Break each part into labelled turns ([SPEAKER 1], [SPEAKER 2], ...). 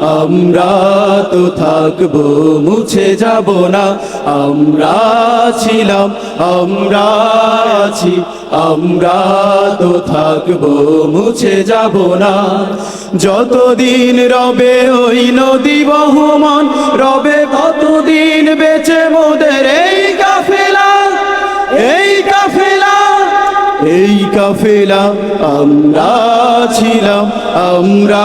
[SPEAKER 1] আমরা তো থাকব, মুছে যাব না। আমরা ছিলাম, আমরা আছি। আমরা তো থাকব, মুছে যাব না। যতদিন রবে ওই নদী বহমান, রবে কতদিন বেঁচে মোদের এই কাফেলা এই কাফেলা এই কাফেলা। আমরা ছিলাম, আমরা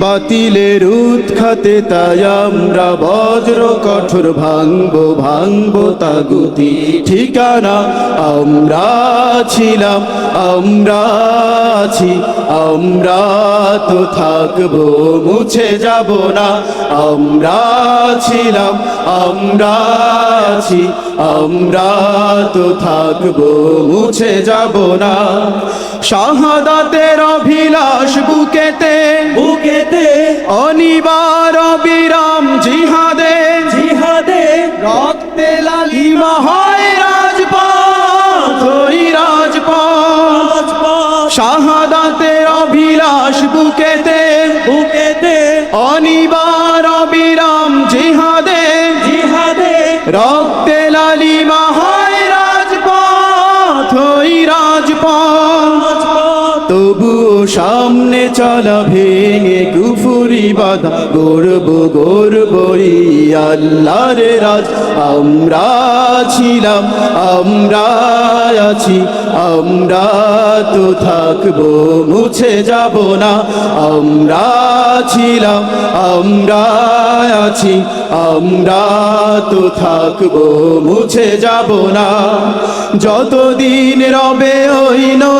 [SPEAKER 1] বাতিলের উৎখাতে তাই আমরা বজ্র কঠোর ভাঙবো ভাঙবো তাগুতি। ঠিকানা আমরা ছিলাম, আমরা আছি, আমরা তো থাকব, মুছে যাব না। আমরা ছিলাম, আমরা আছি, আমরা তো থাকব, মুছে যাব না। শাহাদাতের অভিলাষ বুকেতে
[SPEAKER 2] বুকেতে
[SPEAKER 1] অনিবার বিরাম জিহাদে
[SPEAKER 2] জিহাদে
[SPEAKER 1] রক্তে লালিমা হয় রাজপথ ওই রাজপথ। শাহাদাতের অভিলাষ বুকেতে
[SPEAKER 2] বুকেতে
[SPEAKER 1] অনিবার বিরাম জিহাদে
[SPEAKER 2] জিহাদে
[SPEAKER 1] রক্তে লালিমা হয় সামনে চলা ভেঙে কুফুরি বাধা গর্ব গর্বই আল্লাহর রাজ। আমরা ছিলাম, আমরা আছি, আমরা তো থাকব, মুছে যাব না। আমরা ছিলাম, আমরা আছি, আমরা তো থাকব, মুছে যাব না। যতদিন রবে ওই নদী